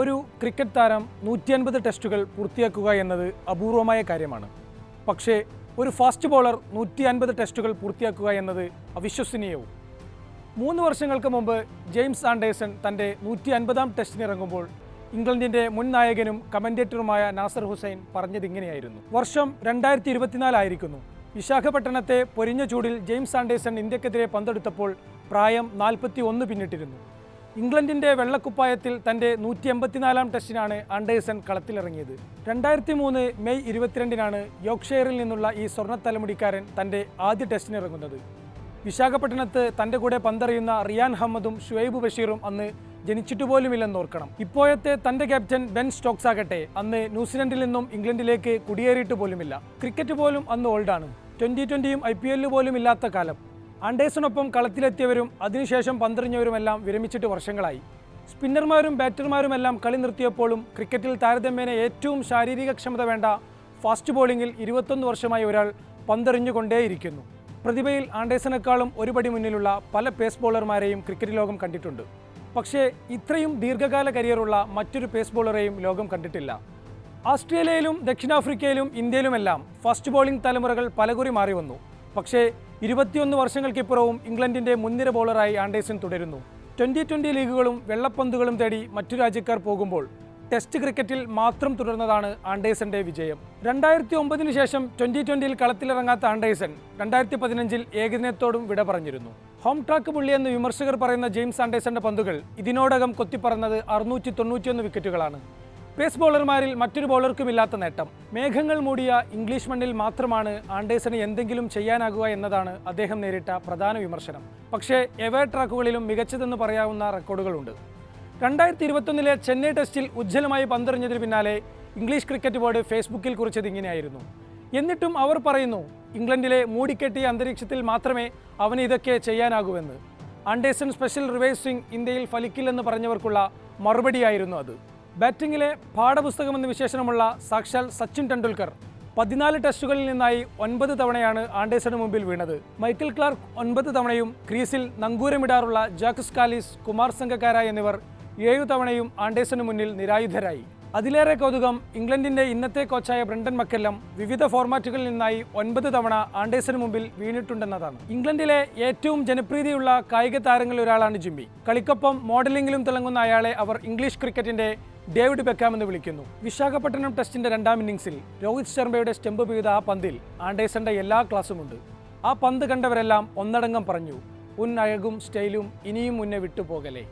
ഒരു ക്രിക്കറ്റ് താരം നൂറ്റി അൻപത് ടെസ്റ്റുകൾ പൂർത്തിയാക്കുക എന്നത് അപൂർവമായ കാര്യമാണ്. പക്ഷേ ഒരു ഫാസ്റ്റ് ബോളർ നൂറ്റി അൻപത് ടെസ്റ്റുകൾ പൂർത്തിയാക്കുക എന്നത് അവിശ്വസനീയവും. മൂന്ന് വർഷങ്ങൾക്ക് മുമ്പ് ജെയിംസ് ആൻഡേഴ്സൺ തന്റെ നൂറ്റി അൻപതാം ടെസ്റ്റിനിറങ്ങുമ്പോൾ ഇംഗ്ലണ്ടിന്റെ മുൻ നായകനും കമന്റേറ്ററുമായ നാസർ ഹുസൈൻ പറഞ്ഞതിങ്ങനെയായിരുന്നു വർഷം രണ്ടായിരത്തി ഇരുപത്തിനാലായിരിക്കുന്നു വിശാഖപട്ടണത്തെ പൊരിഞ്ഞ ചൂടിൽ ജെയിംസ് ആൻഡേഴ്സൺ ഇന്ത്യക്കെതിരെ പന്തെടുത്തപ്പോൾ പ്രായം നാൽപ്പത്തി ഒന്ന് പിന്നിട്ടിരുന്നു. ഇംഗ്ലണ്ടിന്റെ വെള്ളക്കുപ്പായത്തിൽ തന്റെ നൂറ്റി എൺപത്തിനാലാം ടെസ്റ്റിനാണ് ആൻഡേഴ്സൺ കളത്തിലിറങ്ങിയത്. രണ്ടായിരത്തി മൂന്ന് മെയ് ഇരുപത്തിരണ്ടിനാണ് യോക്ഷെയറിൽ നിന്നുള്ള ഈ സ്വർണ തലമുടിക്കാരൻ തന്റെ ആദ്യ ടെസ്റ്റിനിറങ്ങുന്നത്. വിശാഖപട്ടണത്ത് തന്റെ കൂടെ പന്തറിയുന്ന റിയാൻ ഹമ്മദും ഷുഹൈബ് ബഷീറും അന്ന് ജനിച്ചിട്ട് പോലുമില്ലെന്ന് ഓർക്കണം ഇപ്പോഴത്തെ തന്റെ ക്യാപ്റ്റൻ ബെൻ സ്റ്റോക്സ് ആകട്ടെ അന്ന് ന്യൂസിലൻഡിൽ നിന്നും ഇംഗ്ലണ്ടിലേക്ക് കുടിയേറിയിട്ട് പോലുമില്ല ക്രിക്കറ്റ് പോലും അന്ന് ഓൾഡാണ്. ട്വന്റി ട്വന്റിയും ഐ പി എല്ലിൽ പോലും ഇല്ലാത്ത കാലം. ആൻഡേഴ്സണൊപ്പം കളത്തിലെത്തിയവരും അതിനുശേഷം പന്തെറിഞ്ഞവരുമെല്ലാം വിരമിച്ചിട്ട് വർഷങ്ങളായി. സ്പിന്നർമാരും ബാറ്റർമാരുമെല്ലാം കളി നിർത്തിയപ്പോഴും ക്രിക്കറ്റിൽ താരതമ്യേന ഏറ്റവും ശാരീരിക ക്ഷമത വേണ്ട ഫാസ്റ്റ് ബോളിങ്ങിൽ ഇരുപത്തൊന്ന് വർഷമായി ഒരാൾ പന്തെറിഞ്ഞുകൊണ്ടേയിരിക്കുന്നു. പ്രതിഭയിൽ ആൻഡേഴ്സണേക്കാളും ഒരുപടി മുന്നിലുള്ള പല പേസ് ബോളർമാരെയും ക്രിക്കറ്റ് ലോകം കണ്ടിട്ടുണ്ട്. പക്ഷേ ഇത്രയും ദീർഘകാല കരിയറുള്ള മറ്റൊരു പേസ് ബോളറെയും ലോകം കണ്ടിട്ടില്ല. ഓസ്ട്രേലിയയിലും ദക്ഷിണാഫ്രിക്കയിലും ഇന്ത്യയിലുമെല്ലാം ഫാസ്റ്റ് ബോളിംഗ് തലമുറകൾ പലകുറി മാറി വന്നു പക്ഷേ ഇരുപത്തിയൊന്ന് വർഷങ്ങൾക്കിപ്പുറവും ഇംഗ്ലണ്ടിന്റെ മുൻനിര ബോളറായി ആൻഡേഴ്സൺ തുടരുന്നു. ട്വന്റി ട്വന്റി ലീഗുകളും വെള്ളപ്പന്തുകളും തേടി മറ്റു രാജ്യക്കാർ പോകുമ്പോൾ ടെസ്റ്റ് ക്രിക്കറ്റിൽ മാത്രം തുടർന്നതാണ് ആൻഡേഴ്സന്റെ വിജയം. രണ്ടായിരത്തി ഒമ്പതിന് ശേഷം ട്വന്റി ട്വന്റിയിൽ കളത്തിലിറങ്ങാത്ത ആൻഡേഴ്സൺ രണ്ടായിരത്തി പതിനഞ്ചിൽ ഏകദിനത്തോടും വിട പറഞ്ഞിരുന്നു. ഹോം ട്രാക്ക് പുള്ളി എന്ന് വിമർശകർ പറയുന്ന ജെയിംസ് ആൻഡേഴ്സന്റെ പന്തുകൾ ഇതിനോടകം കൊത്തിപ്പറന്നത് അറുന്നൂറ്റി തൊണ്ണൂറ്റിയൊന്ന് വിക്കറ്റുകളാണ്. പേസ് ബോളർമാരിൽ മറ്റൊരു ബോളർക്കുമില്ലാത്ത നേട്ടം. മേഘങ്ങൾ മൂടിയ ഇംഗ്ലീഷ് മണ്ണിൽ മാത്രമാണ് ആൻഡേഴ്സന് എന്തെങ്കിലും ചെയ്യാനാകുക എന്നതാണ് അദ്ദേഹം നേരിട്ട പ്രധാന വിമർശനം. പക്ഷേ എവേ ട്രാക്കുകളിലും മികച്ചതെന്ന് പറയാവുന്ന റെക്കോർഡുകളുണ്ട്. രണ്ടായിരത്തി ഇരുപത്തൊന്നിലെ ചെന്നൈ ടെസ്റ്റിൽ ഉജ്ജ്വലമായി പന്തെറിഞ്ഞതിന് പിന്നാലെ ഇംഗ്ലീഷ് ക്രിക്കറ്റ് ബോർഡ് ഫേസ്ബുക്കിൽ കുറിച്ചത് ഇങ്ങനെയായിരുന്നു. എന്നിട്ടും അവർ പറയുന്നു ഇംഗ്ലണ്ടിലെ മൂടിക്കെട്ടിയ അന്തരീക്ഷത്തിൽ മാത്രമേ അവന് ഇതൊക്കെ ചെയ്യാനാകൂവെന്ന്. ആൻഡേഴ്സൺ സ്പെഷ്യൽ റിവേഴ്സ് സ്വിംഗ് ഇന്ത്യയിൽ ഫലിക്കില്ലെന്ന് പറഞ്ഞവർക്കുള്ള മറുപടിയായിരുന്നു അത്. ബാറ്റിംഗിലെ പാഠപുസ്തകമെന്ന് വിശേഷണമുള്ള സാക്ഷാൽ സച്ചിൻ ടെണ്ടുൽക്കർ പതിനാല് ടെസ്റ്റുകളിൽ നിന്നായി ഒൻപത് തവണയാണ് ആൻഡേഴ്സന് മുമ്പിൽ വീണത്. മൈക്കിൾ ക്ലാർക്ക് ഒൻപത് തവണയും ക്രീസിൽ നങ്കൂരമിടാറുള്ള ജാക്സ് കാലിസ് കുമാർ സംഘക്കാര എന്നിവർ ഏഴു തവണയും ആൻഡേഴ്സന് മുന്നിൽ നിരായുധരായി. അതിലേറെ കൗതുകം ഇംഗ്ലണ്ടിന്റെ ഇന്നത്തെ കോച്ചായ ബ്രണ്ടൻ മക്കെല്ലം വിവിധ ഫോർമാറ്റുകളിൽ നിന്നായി ഒൻപത് തവണ ആൻഡേഴ്സന് മുമ്പിൽ വീണിട്ടുണ്ടെന്നതാണ്. ഇംഗ്ലണ്ടിലെ ഏറ്റവും ജനപ്രീതിയുള്ള കായിക താരങ്ങളിൽ ഒരാളാണ് ജിമ്മി. കളിക്കൊപ്പം മോഡലിംഗിലും തിളങ്ങുന്ന അയാളെ അവർ ഇംഗ്ലീഷ് ക്രിക്കറ്റിന്റെ ഡേവിഡ് ബെക്കാം എന്ന് വിളിക്കുന്നു. വിശാഖപട്ടണം ടെസ്റ്റിന്റെ രണ്ടാം ഇന്നിംഗ്സിൽ രോഹിത് ശർമ്മയുടെ സ്റ്റെമ്പ് പെയ്ത ആ പന്തിൽ ആൻഡേഴ്സന്റെ എല്ലാ ക്ലാസ്സുമുണ്ട്. ആ പന്ത് കണ്ടവരെല്ലാം ഒന്നടങ്കം പറഞ്ഞു ഉൻ അഴകും സ്റ്റൈലും ഇനിയും മുന്നേ വിട്ടുപോകലേ.